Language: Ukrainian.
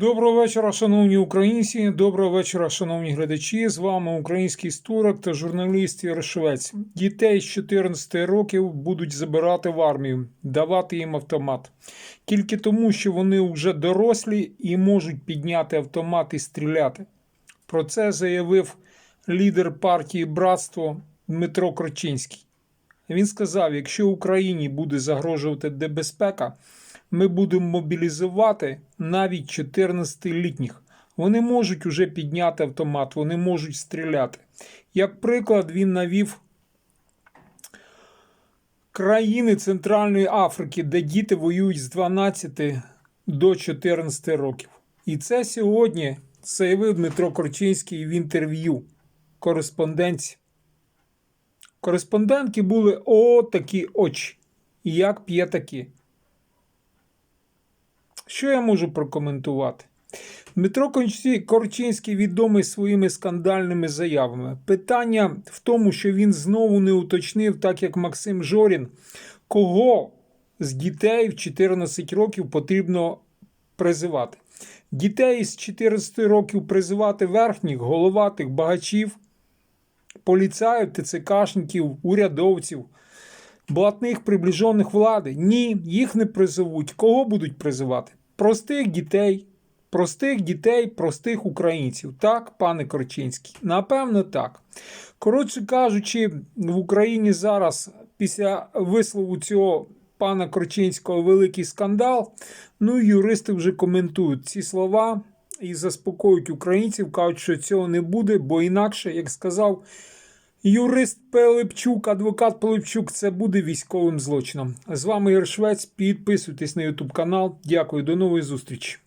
Доброго вечора, шановні українці. Доброго вечора, шановні глядачі. З вами український історик та журналіст Ярошевець. Дітей з 14 років будуть забирати в армію, давати їм автомат. Тільки тому, що вони вже дорослі і можуть підняти автомат і стріляти. Про це заявив лідер партії Братство Дмитро Крочинський. Він сказав: якщо Україні буде загрожувати небезпека, ми будемо мобілізувати навіть 14-літніх. Вони можуть уже підняти автомат, вони можуть стріляти. Як приклад, він навів країни Центральної Африки, де діти воюють з 12 до 14 років. І це сьогодні заявив Дмитро Корчинський в інтерв'ю кореспонденції. Кореспондентки були о такі очі. Як п'ятаки. Що я можу прокоментувати? Дмитро Корчинський відомий своїми скандальними заявами. Питання в тому, що він знову не уточнив, так як Максим Жорін, кого з дітей в 14 років потрібно призивати. Дітей з 14 років призивати верхніх, головатих, багачів, поліцаїв, ТЦКшників, урядовців, блатних приближених влади. Ні, їх не призовуть. Кого будуть призивати? Простих дітей, простих дітей, простих українців. Так, пане Корчинський? Напевно, так. Коротше кажучи, в Україні зараз після вислову цього пана Корчинського великий скандал. Ну юристи вже коментують ці слова і заспокоюють українців, кажуть, що цього не буде, бо інакше, як сказав юрист Пилипчук, адвокат Пилипчук, це буде військовим злочином. З вами Ігор. Підписуйтесь на Ютуб канал. Дякую, до нової зустрічі.